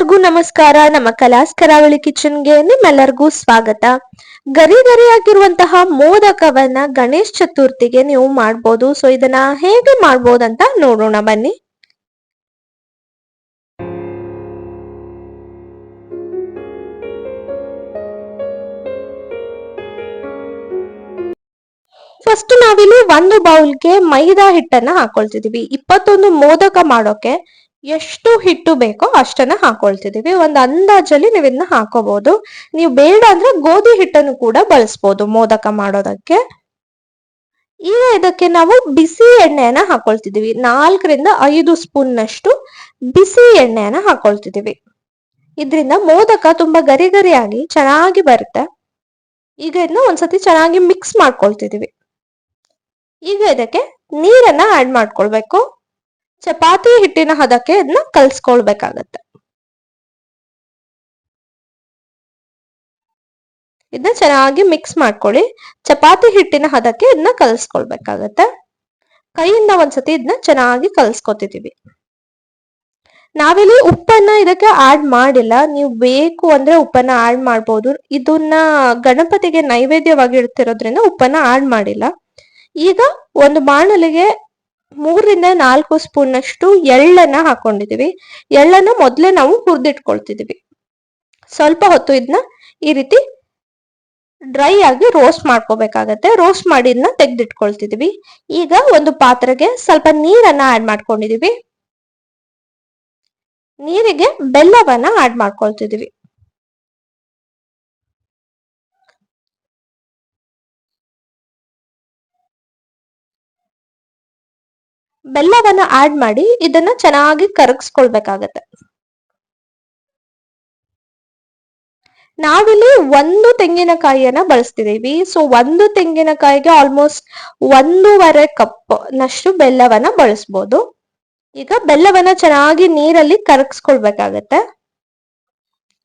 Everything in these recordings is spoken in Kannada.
ಎಲ್ಲರಿಗೂ ನಮಸ್ಕಾರ. ನಮ್ಮ ಕಲಾಸ್ ಕರಾವಳಿ ಕಿಚನ್ಗೆ ನಿಮ್ಮೆಲ್ಲರಿಗೂ ಸ್ವಾಗತ. ಗರಿ ಗರಿಯಾಗಿರುವಂತಹ ಮೋದಕವನ್ನ ಗಣೇಶ್ ಚತುರ್ಥಿಗೆ ನೀವು ಮಾಡ್ಬೋದು. ಸೊ ಇದನ್ನ ಹೇಗೆ ಮಾಡ್ಬೋದಂತ ನೋಡೋಣ. ಬನ್ನಿ. ಫಸ್ಟ್ ನಾವಿಲ್ಲಿ ಒಂದು ಬೌಲ್ಗೆ ಮೈದಾ ಹಿಟ್ಟನ್ನ ಹಾಕೊಳ್ತಿದೀವಿ. ಇಪ್ಪತ್ತೊಂದು ಮೋದಕ ಮಾಡೋಕೆ ಎಷ್ಟು ಹಿಟ್ಟು ಬೇಕೋ ಅಷ್ಟನ್ನ ಹಾಕೊಳ್ತಿದೀವಿ ಒಂದು ಅಂದಾಜಲ್ಲಿ ನೀವು ಇದನ್ನ ಹಾಕೋಬಹುದು ನೀವು ಬೇಡ ಅಂದ್ರೆ ಗೋಧಿ ಹಿಟ್ಟನ್ನು ಕೂಡ ಬಳಸ್ಬೋದು ಮೋದಕ ಮಾಡೋದಕ್ಕೆ. ಈಗ ಇದಕ್ಕೆ ನಾವು ಬಿಸಿ ಎಣ್ಣೆಯನ್ನ ಹಾಕೊಳ್ತಿದೀವಿ ನಾಲ್ಕರಿಂದ ಐದು ಸ್ಪೂನ್ ನಷ್ಟು ಬಿಸಿ ಎಣ್ಣೆಯನ್ನ ಹಾಕೊಳ್ತಿದೀವಿ ಇದರಿಂದ ಮೋದಕ ತುಂಬಾ ಗರಿ ಗರಿಯಾಗಿ ಚೆನ್ನಾಗಿ ಬರುತ್ತೆ. ಈಗ ಇದನ್ನ ಒಂದ್ಸತಿ ಚೆನ್ನಾಗಿ ಮಿಕ್ಸ್ ಮಾಡ್ಕೊಳ್ತಿದೀವಿ ಈಗ ಇದಕ್ಕೆ ನೀರನ್ನ ಆಡ್ ಮಾಡ್ಕೊಳ್ಬೇಕು. ಚಪಾತಿ ಹಿಟ್ಟಿನ ಹದಕ್ಕೆ ಇದನ್ನ ಕಲ್ಸ್ಕೊಳ್ಬೇಕಾಗತ್ತೆ. ಇದನ್ನ ಚೆನ್ನಾಗಿ ಮಿಕ್ಸ್ ಮಾಡ್ಕೊಳ್ಳಿ. ಚಪಾತಿ ಹಿಟ್ಟಿನ ಹದಕ್ಕೆ ಇದನ್ನ ಕಲ್ಸ್ಕೊಳ್ಬೇಕಾಗತ್ತೆ. ಕೈಯಿಂದ ಒಂದ್ಸತಿ ಇದನ್ನ ಚೆನ್ನಾಗಿ ಕಲ್ಸ್ಕೊತಿದೀವಿ. ನಾವಿಲ್ಲಿ ಉಪ್ಪನ್ನ ಇದಕ್ಕೆ ಆಡ್ ಮಾಡಿಲ್ಲ. ನೀವು ಬೇಕು ಅಂದ್ರೆ ಉಪ್ಪನ್ನ ಆಡ್ ಮಾಡ್ಬೋದು. ಇದನ್ನ ಗಣಪತಿಗೆ ನೈವೇದ್ಯವಾಗಿ ಇಡ್ತಿರೋದ್ರಿಂದ ಉಪ್ಪನ್ನ ಆಡ್ ಮಾಡಿಲ್ಲ. ಈಗ ಒಂದು ಬಾಣಲಿಗೆ ಮೂರರಿಂದ ನಾಲ್ಕು ಸ್ಪೂನ್ ಅಷ್ಟು ಎಳ್ಳನ್ನ ಹಾಕೊಂಡಿದೀವಿ ಎಳ್ಳನ್ನ ಮೊದ್ಲೇ ನಾವು ಹುರಿದಿಟ್ಕೊಳ್ತಿದೀವಿ ಸ್ವಲ್ಪ ಹೊತ್ತು ಇದನ್ನ ಈ ರೀತಿ ಡ್ರೈ ಆಗಿ ರೋಸ್ಟ್ ಮಾಡ್ಕೋಬೇಕಾಗತ್ತೆ. ರೋಸ್ಟ್ ಮಾಡಿ ಇದನ್ನ ತೆಗ್ದಿಟ್ಕೊಳ್ತಿದೀವಿ ಈಗ ಒಂದು ಪಾತ್ರೆಗೆ ಸ್ವಲ್ಪ ನೀರನ್ನ ಆಡ್ ಮಾಡ್ಕೊಂಡಿದೀವಿ ನೀರಿಗೆ ಬೆಲ್ಲವನ್ನ ಆಡ್ ಮಾಡ್ಕೊಳ್ತಿದೀವಿ ಬೆಲ್ಲವನ್ನ ಆಡ್ ಮಾಡಿ ಇದನ್ನ ಚೆನ್ನಾಗಿ ಕರಗಿಸ್ಕೊಳ್ಬೇಕಾಗತ್ತೆ. ನಾವಿಲ್ಲಿ ಒಂದು ತೆಂಗಿನಕಾಯಿಯನ್ನ ಬಳಸ್ತಿದೀವಿ ಸೊ ಒಂದು ತೆಂಗಿನಕಾಯಿಗೆ ಆಲ್ಮೋಸ್ಟ್ ಒಂದೂವರೆ ಕಪ್ ನಷ್ಟು ಬೆಲ್ಲವನ್ನ ಬಳಸ್ಬೋದು. ಈಗ ಬೆಲ್ಲವನ್ನ ಚೆನ್ನಾಗಿ ನೀರಲ್ಲಿ ಕರಗಿಸ್ಕೊಳ್ಬೇಕಾಗತ್ತೆ.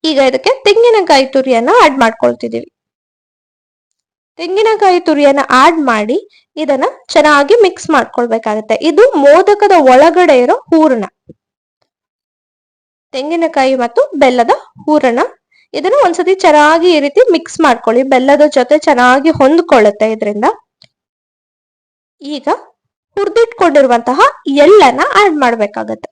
ಈಗ ಇದಕ್ಕೆ ತೆಂಗಿನಕಾಯಿ ತುರಿಯನ್ನ ಆಡ್ ಮಾಡ್ಕೊಳ್ತಿದೀವಿ ತೆಂಗಿನಕಾಯಿ ತುರಿಯನ್ನ ಆಡ್ ಮಾಡಿ ಇದನ್ನ ಚೆನ್ನಾಗಿ ಮಿಕ್ಸ್ ಮಾಡ್ಕೊಳ್ಬೇಕಾಗತ್ತೆ. ಇದು ಮೋದಕದ ಒಳಗಡೆ ಇರೋ ಹೂರಣ. ತೆಂಗಿನಕಾಯಿ ಮತ್ತು ಬೆಲ್ಲದ ಹೂರಣ. ಇದನ್ನ ಒಂದ್ಸತಿ ಚೆನ್ನಾಗಿ ಈ ರೀತಿ ಮಿಕ್ಸ್ ಮಾಡ್ಕೊಳ್ಳಿ. ಬೆಲ್ಲದ ಜೊತೆ ಚೆನ್ನಾಗಿ ಹೊಂದ್ಕೊಳ್ಳುತ್ತೆ ಇದರಿಂದ. ಈಗ ಹುರಿದಿಟ್ಕೊಂಡಿರುವಂತಹ ಎಳ್ಳನ್ನ ಆಡ್ ಮಾಡ್ಬೇಕಾಗತ್ತೆ.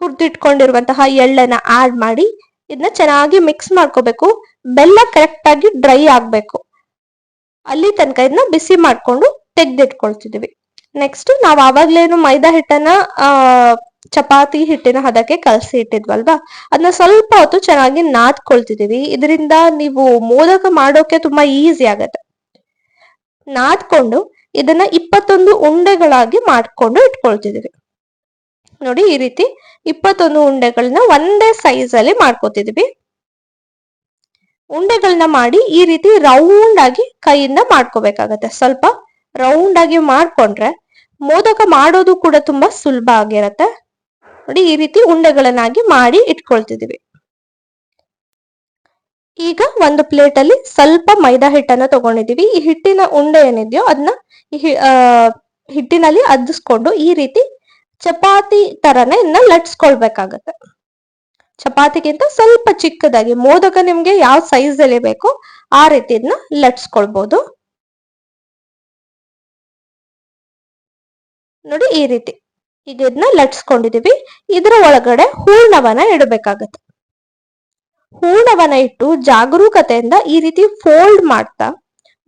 ಹುರಿದಿಟ್ಕೊಂಡಿರುವಂತಹ ಎಳ್ಳನ್ನ ಆಡ್ ಮಾಡಿ ಇದನ್ನ ಚೆನ್ನಾಗಿ ಮಿಕ್ಸ್ ಮಾಡ್ಕೋಬೇಕು. ಬೆಲ್ಲ ಕರೆಕ್ಟ್ ಆಗಿ ಡ್ರೈ ಆಗ್ಬೇಕು. ಅಲ್ಲಿ ತನಕ ಇದನ್ನ ಬಿಸಿ ಮಾಡ್ಕೊಂಡು ತೆಗ್ದಿಟ್ಕೊಳ್ತಿದೀವಿ ನೆಕ್ಸ್ಟ್ ನಾವು ಆವಾಗ್ಲೇನು ಮೈದಾ ಹಿಟ್ಟನ್ನ ಚಪಾತಿ ಹಿಟ್ಟಿನ ಹದಕ್ಕೆ ಕಲಸಿ ಇಟ್ಟಿದ್ವಲ್ವಾ? ಅದನ್ನ ಸ್ವಲ್ಪ ಹೊತ್ತು ಚೆನ್ನಾಗಿ ನಾದ್ಕೊಳ್ತಿದೀವಿ ಇದರಿಂದ ನೀವು ಮೋದಕ ಮಾಡೋಕೆ ತುಂಬಾ ಈಸಿ ಆಗತ್ತೆ. ನಾದ್ಕೊಂಡು ಇದನ್ನ ಇಪ್ಪತ್ತೊಂದು ಉಂಡೆಗಳಾಗಿ ಮಾಡ್ಕೊಂಡು ಇಟ್ಕೊಳ್ತಿದೀವಿ ನೋಡಿ ಈ ರೀತಿ ಇಪ್ಪತ್ತೊಂದು ಉಂಡೆಗಳನ್ನ ಒಂದೇ ಸೈಜ್ ಅಲ್ಲಿ ಮಾಡ್ಕೋತಿದ್ವಿ. ಉಂಡೆಗಳನ್ನ ಮಾಡಿ ಈ ರೀತಿ ರೌಂಡ್ ಆಗಿ ಕೈಯಿಂದ ಮಾಡ್ಕೋಬೇಕಾಗತ್ತೆ. ಸ್ವಲ್ಪ ರೌಂಡ್ ಆಗಿ ಮಾಡ್ಕೊಂಡ್ರೆ ಮೋದಕ ಮಾಡೋದು ಕೂಡ ತುಂಬಾ ಸುಲಭ ಆಗಿರತ್ತೆ. ನೋಡಿ ಈ ರೀತಿ ಉಂಡೆಗಳನ್ನಾಗಿ ಮಾಡಿ ಇಟ್ಕೊಳ್ತಿದೀವಿ. ಈಗ ಒಂದು ಪ್ಲೇಟ್ ಅಲ್ಲಿ ಸ್ವಲ್ಪ ಮೈದಾ ಹಿಟ್ಟನ್ನ ತಗೊಂಡಿದೀವಿ ಈ ಹಿಟ್ಟಿನ ಉಂಡೆ ಏನಿದೆಯೋ ಅದನ್ನ ಹಿಟ್ಟಿನಲ್ಲಿ ಅದ್ದಿಸ್ಕೊಂಡು ಈ ರೀತಿ ಚಪಾತಿ ತರನೇ ಇನ್ನ ಲಟ್ಸ್ಕೊಳ್ಬೇಕಾಗತ್ತೆ. ಚಪಾತಿಗಿಂತ ಸ್ವಲ್ಪ ಚಿಕ್ಕದಾಗಿ, ಮೋದಕ ನಿಮ್ಗೆ ಯಾವ ಸೈಜ್ ಅಲ್ಲಿ ಬೇಕು ಆ ರೀತಿ ಇದನ್ನ ಲಟ್ಸ್ಕೊಳ್ಬಹುದು ನೋಡಿ ಈ ರೀತಿ, ಈಗ ಇದನ್ನ ಲಟ್ಸ್ಕೊಂಡಿದೀವಿ. ಇದರ ಒಳಗಡೆ ಹೂರ್ಣವನ್ನ ಇಡಬೇಕಾಗತ್ತೆ. ಹೂರ್ಣವನ್ನ ಇಟ್ಟು ಜಾಗರೂಕತೆಯಿಂದ ಈ ರೀತಿ ಫೋಲ್ಡ್ ಮಾಡ್ತಾ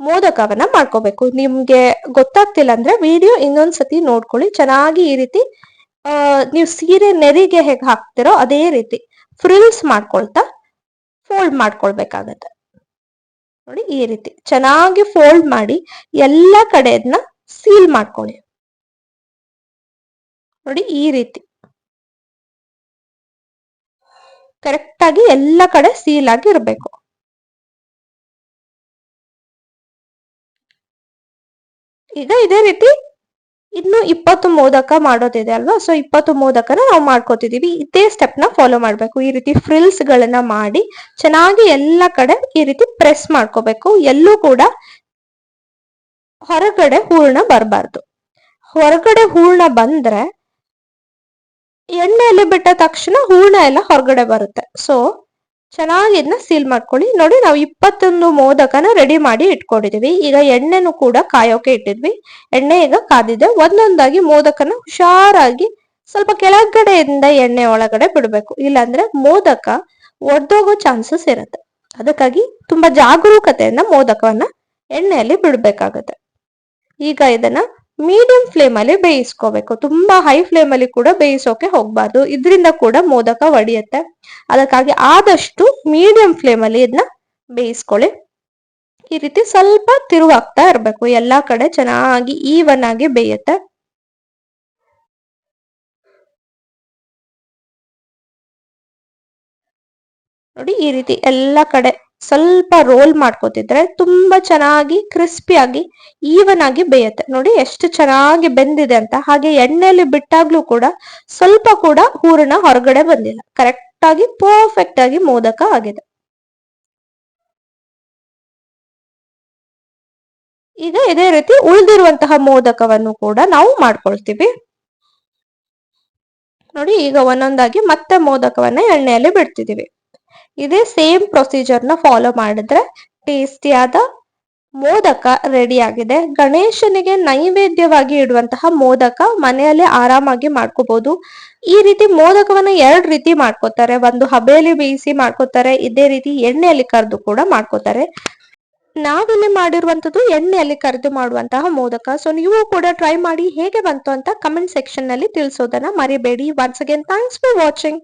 ಮೋದಕವನ್ನ ಮಾಡ್ಕೋಬೇಕು. ನಿಮ್ಗೆ ಗೊತ್ತಾಗ್ತಿಲ್ಲ ಅಂದ್ರೆ ವಿಡಿಯೋ ಇನ್ನೊಂದ್ಸತಿ ನೋಡ್ಕೊಳ್ಳಿ. ಚೆನ್ನಾಗಿ ಈ ರೀತಿ ನೀವು ಸೀರೆ ನೆರಿಗೆ ಹೇಗ್ ಹಾಕ್ತಿರೋ ಅದೇ ರೀತಿ ಫ್ರಿಲ್ಸ್ ಮಾಡ್ಕೊಳ್ತಾ ಫೋಲ್ಡ್ ಮಾಡ್ಕೊಳ್ಬೇಕಾಗತ್ತೆ. ನೋಡಿ ಈ ರೀತಿ ಚೆನ್ನಾಗಿ ಫೋಲ್ಡ್ ಮಾಡಿ ಎಲ್ಲ ಕಡೆ ಅದನ್ನ ಸೀಲ್ ಮಾಡ್ಕೊಳ್ಳಿ. ನೋಡಿ ಈ ರೀತಿ. ಕರೆಕ್ಟ್ ಆಗಿ ಎಲ್ಲ ಕಡೆ ಸೀಲ್ ಆಗಿ ಇರಬೇಕು. ಈಗ ಇದೇ ರೀತಿ ಇನ್ನು ಇಪ್ಪತ್ತು ಮೋದಕ ಮಾಡೋದಿದೆ ಅಲ್ವಾ? ಸೊ ಇಪ್ಪತ್ತು ಮೋದಕನ ನಾವು ಮಾಡ್ಕೋತಿದೀವಿ. ಇದೇ ಸ್ಟೆಪ್ನ ಫಾಲೋ ಮಾಡ್ಬೇಕು. ಈ ರೀತಿ ಫ್ರಿಲ್ಸ್ ಗಳನ್ನ ಮಾಡಿ ಚೆನ್ನಾಗಿ ಎಲ್ಲ ಕಡೆ ಈ ರೀತಿ ಪ್ರೆಸ್ ಮಾಡ್ಕೋಬೇಕು. ಎಲ್ಲೂ ಕೂಡ ಹೊರಗಡೆ ಹೂರ್ಣ ಬರಬಾರ್ದು. ಹೊರಗಡೆ ಹೂರ್ಣ ಬಂದ್ರೆ ಎಣ್ಣೆಯಲ್ಲಿ ಬಿಟ್ಟ ತಕ್ಷಣ ಹೂರ್ಣ ಎಲ್ಲ ಹೊರಗಡೆ ಬರುತ್ತೆ. ಸೊ ಚೆನ್ನಾಗಿ ಇದನ್ನ ಸೀಲ್ ಮಾಡ್ಕೊಳ್ಳಿ. ನೋಡಿ ನಾವು ಇಪ್ಪತ್ತೊಂದು ಮೋದಕನ ರೆಡಿ ಮಾಡಿ ಇಟ್ಕೊಂಡಿದೀವಿ. ಈಗ ಎಣ್ಣೆನು ಕೂಡ ಕಾಯೋಕೆ ಇಟ್ಟಿದ್ವಿ. ಎಣ್ಣೆ ಈಗ ಕಾದಿದೆ. ಒಂದೊಂದಾಗಿ ಮೋದಕನ ಹುಷಾರಾಗಿ ಸ್ವಲ್ಪ ಕೆಳಗಡೆಯಿಂದ ಎಣ್ಣೆ ಒಳಗಡೆ ಬಿಡಬೇಕು. ಇಲ್ಲಾಂದ್ರೆ ಮೋದಕ ಒಡ್ದೋಗೋ ಚಾನ್ಸಸ್ ಇರುತ್ತೆ. ಅದಕ್ಕಾಗಿ ತುಂಬಾ ಜಾಗರೂಕತೆಯಿಂದ ಮೋದಕವನ್ನ ಎಣ್ಣೆಯಲ್ಲಿ ಬಿಡಬೇಕಾಗತ್ತೆ. ಈಗ ಇದನ್ನ ಮೀಡಿಯಂ ಫ್ಲೇಮ್ ಅಲ್ಲಿ ಬೇಯಿಸ್ಕೋಬೇಕು. ತುಂಬಾ ಹೈ ಫ್ಲೇಮ್ ಅಲ್ಲಿ ಕೂಡ ಬೇಯಿಸೋಕೆ ಹೋಗ್ಬಾರ್ದು. ಇದರಿಂದ ಕೂಡ ಮೋದಕ ಒಡೆಯುತ್ತೆ. ಅದಕ್ಕಾಗಿ ಆದಷ್ಟು ಮೀಡಿಯಂ ಫ್ಲೇಮ್ ಅಲ್ಲಿ ಇದನ್ನ ಬೇಯಿಸ್ಕೊಳ್ಳಿ. ಈ ರೀತಿ ಸ್ವಲ್ಪ ತಿರುವಾಗ್ತಾ ಇರಬೇಕು. ಎಲ್ಲಾ ಕಡೆ ಚೆನ್ನಾಗಿ ಈವನ್ ಆಗಿ ಬೇಯುತ್ತೆ. ನೋಡಿ ಈ ರೀತಿ ಎಲ್ಲ ಕಡೆ ಸ್ವಲ್ಪ ರೋಲ್ ಮಾಡ್ಕೋತಿದ್ರೆ ತುಂಬಾ ಚೆನ್ನಾಗಿ ಕ್ರಿಸ್ಪಿಯಾಗಿ ಈವನ್ ಆಗಿ ಬೇಯುತ್ತೆ. ನೋಡಿ ಎಷ್ಟು ಚೆನ್ನಾಗಿ ಬೆಂದಿದೆ ಅಂತ. ಹಾಗೆ ಎಣ್ಣೆಯಲ್ಲಿ ಬಿಟ್ಟಾಗ್ಲೂ ಕೂಡ ಸ್ವಲ್ಪ ಕೂಡ ಹೂರಣ ಹೊರಗಡೆ ಬಂದಿಲ್ಲ. ಕರೆಕ್ಟ್ ಆಗಿ ಪರ್ಫೆಕ್ಟ್ ಆಗಿ ಮೋದಕ ಆಗಿದೆ. ಈಗ ಇದೇ ರೀತಿ ಉಳಿದಿರುವಂತಹ ಮೋದಕವನ್ನು ಕೂಡ ನಾವು ಮಾಡ್ಕೊಳ್ತೀವಿ. ನೋಡಿ ಈಗ ಒಂದೊಂದಾಗಿ ಮತ್ತೆ ಮೋದಕವನ್ನ ಎಣ್ಣೆಯಲ್ಲಿ ಬಿಡ್ತಿದೀವಿ. ಇದೇ ಸೇಮ್ ಪ್ರೊಸೀಜರ್ನ ಫಾಲೋ ಮಾಡಿದ್ರೆ ಟೇಸ್ಟಿಯಾದ ಮೋದಕ ರೆಡಿ ಆಗಿದೆ. ಗಣೇಶನಿಗೆ ನೈವೇದ್ಯವಾಗಿ ಇಡುವಂತಹ ಮೋದಕ ಮನೆಯಲ್ಲೇ ಆರಾಮಾಗಿ ಮಾಡ್ಕೋಬಹುದು ಈ ರೀತಿ ಮೋದಕವನ್ನ ಎರಡ್ ರೀತಿ ಮಾಡ್ಕೋತಾರೆ. ಒಂದು ಹಬೆಯಲ್ಲಿ ಬೇಯಿಸಿ ಮಾಡ್ಕೋತಾರೆ, ಇದೇ ರೀತಿ ಎಣ್ಣೆಯಲ್ಲಿ ಕರೆದು ಕೂಡ ಮಾಡ್ಕೋತಾರೆ. ನಾವಿಲ್ಲಿ ಮಾಡಿರುವಂತದ್ದು ಎಣ್ಣೆಯಲ್ಲಿ ಕರೆದು ಮಾಡುವಂತಹ ಮೋದಕ. ಸೊ ನೀವು ಕೂಡ ಟ್ರೈ ಮಾಡಿ ಹೇಗೆ ಬಂತು ಅಂತ ಕಮೆಂಟ್ ಸೆಕ್ಷನ್ನಲ್ಲಿ ತಿಳಿಸೋದನ್ನ ಮರಿಬೇಡಿ. Once again thanks for watching